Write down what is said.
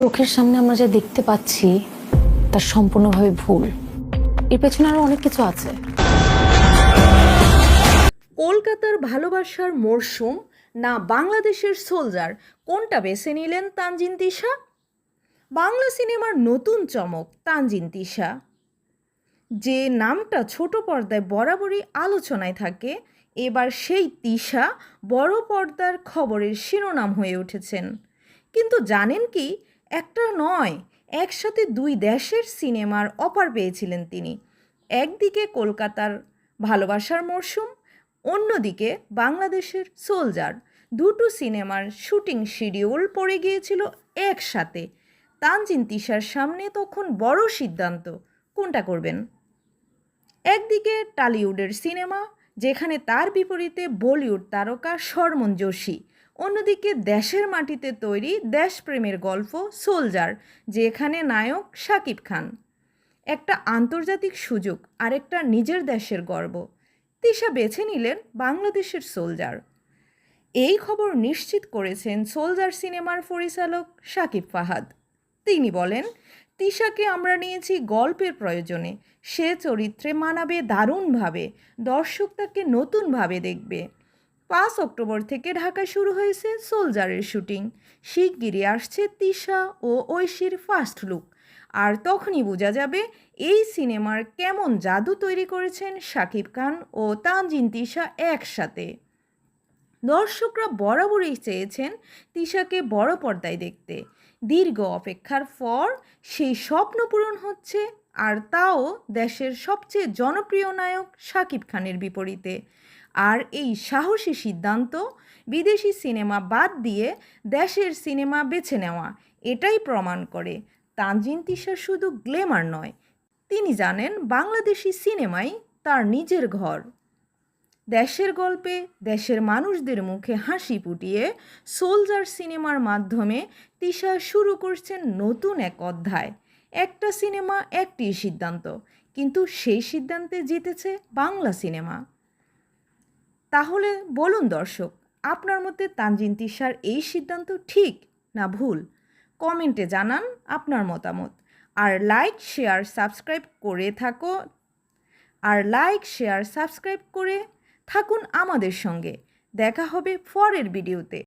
চোখের সামনে আমরা যা দেখতে পাচ্ছি, তা সম্পূর্ণভাবে ভুল। এর পেছনে আরও অনেক কিছু আছে। কলকাতার ভালোবাসার মরশুম, না বাংলাদেশের সোলজার, কোনটা বেছে নিলেন তানজিন তিশা? বাংলা সিনেমার নতুন চমক, তানজিন তিশা। যে নামটা ছোট পর্দায় বরাবরই আলোচনায় থাকে, এবার সেই তিশা বড় পর্দার খবরের শিরোনাম হয়ে উঠেছেন। কিন্তু জানেন কি একটা নয়, একসাথে দুই দেশের সিনেমার অফার পেয়েছিলেন তিনি। একদিকে কলকাতার ভালোবাসার মরশুম অন্যদিকে বাংলাদেশের সোলজার। দুটো সিনেমার শুটিং শিডিউল পড়ে গিয়েছিল একসাথে। তানজিন তিশার সামনে তখন বড় সিদ্ধান্ত, কোনটা করবেন? একদিকে টালিউডের সিনেমা, যেখানে তার বিপরীতে বলিউড তারকা শর্মন যোশী। অন্যদিকে দেশের মাটিতে তৈরি দেশপ্রেমের গল্প সোলজার, যেখানে নায়ক শাকিব খান। একটা আন্তর্জাতিক সুযোগ, আরেকটা নিজের দেশের গর্ব। তিশা বেছে নিলেন বাংলাদেশের সোলজার। এই খবর নিশ্চিত করেছেন সোলজার সিনেমার পরিচালক শাকিব ফাহাদ। তিনি বলেন, তিশাকে আমরা নিয়েছি গল্পের প্রয়োজনে। সে চরিত্রে মানাবে দারুণভাবে। দর্শক তাকে নতুনভাবে দেখবে। পাঁচ অক্টোবর থেকে ঢাকায় শুরু হয়েছে সোলজারের শুটিং। শিগগিরই আসছে তিশা ও ঐশীর ফার্স্ট লুক। আর তখনই বোঝা যাবে এই সিনেমার কেমন জাদু তৈরি করেছেন শাকিব খান ও তানজিন তিশা একসাথে। দর্শকরা বরাবরই চেয়েছেন তিশাকে বড় পর্দায় দেখতে। দীর্ঘ অপেক্ষার পর সেই স্বপ্ন পূরণ হচ্ছে আর তাও দেশের সবচেয়ে জনপ্রিয় নায়ক শাকিব খানের বিপরীতে। আর এই সাহসী সিদ্ধান্ত বিদেশি সিনেমা বাদ দিয়ে দেশের সিনেমা বেছে নেওয়া, এটাই প্রমাণ করে তানজিন তিশা শুধু গ্লেমার নয়, তিনি জানেন বাংলাদেশি সিনেমাই তার নিজের ঘর। দেশের গল্পে, দেশের মানুষদের মুখে হাসি ফুটিয়ে সোলজার সিনেমার মাধ্যমে তিশা শুরু করছেন নতুন এক অধ্যায়। একটা সিনেমা, একটি সিদ্ধান্ত। কিন্তু সেই সিদ্ধান্তে জিতেছে বাংলা সিনেমা। তাহলে বলুন দর্শক, আপনার মতে তানজিন তিশার এই সিদ্ধান্ত ঠিক না ভুল? কমেন্টে জানান আপনার মতামত। আর লাইক, শেয়ার, সাবস্ক্রাইব করে থাকো। আর লাইক, শেয়ার, সাবস্ক্রাইব করে থাকুন আমাদের সঙ্গে। দেখা হবে পরের ভিডিওতে।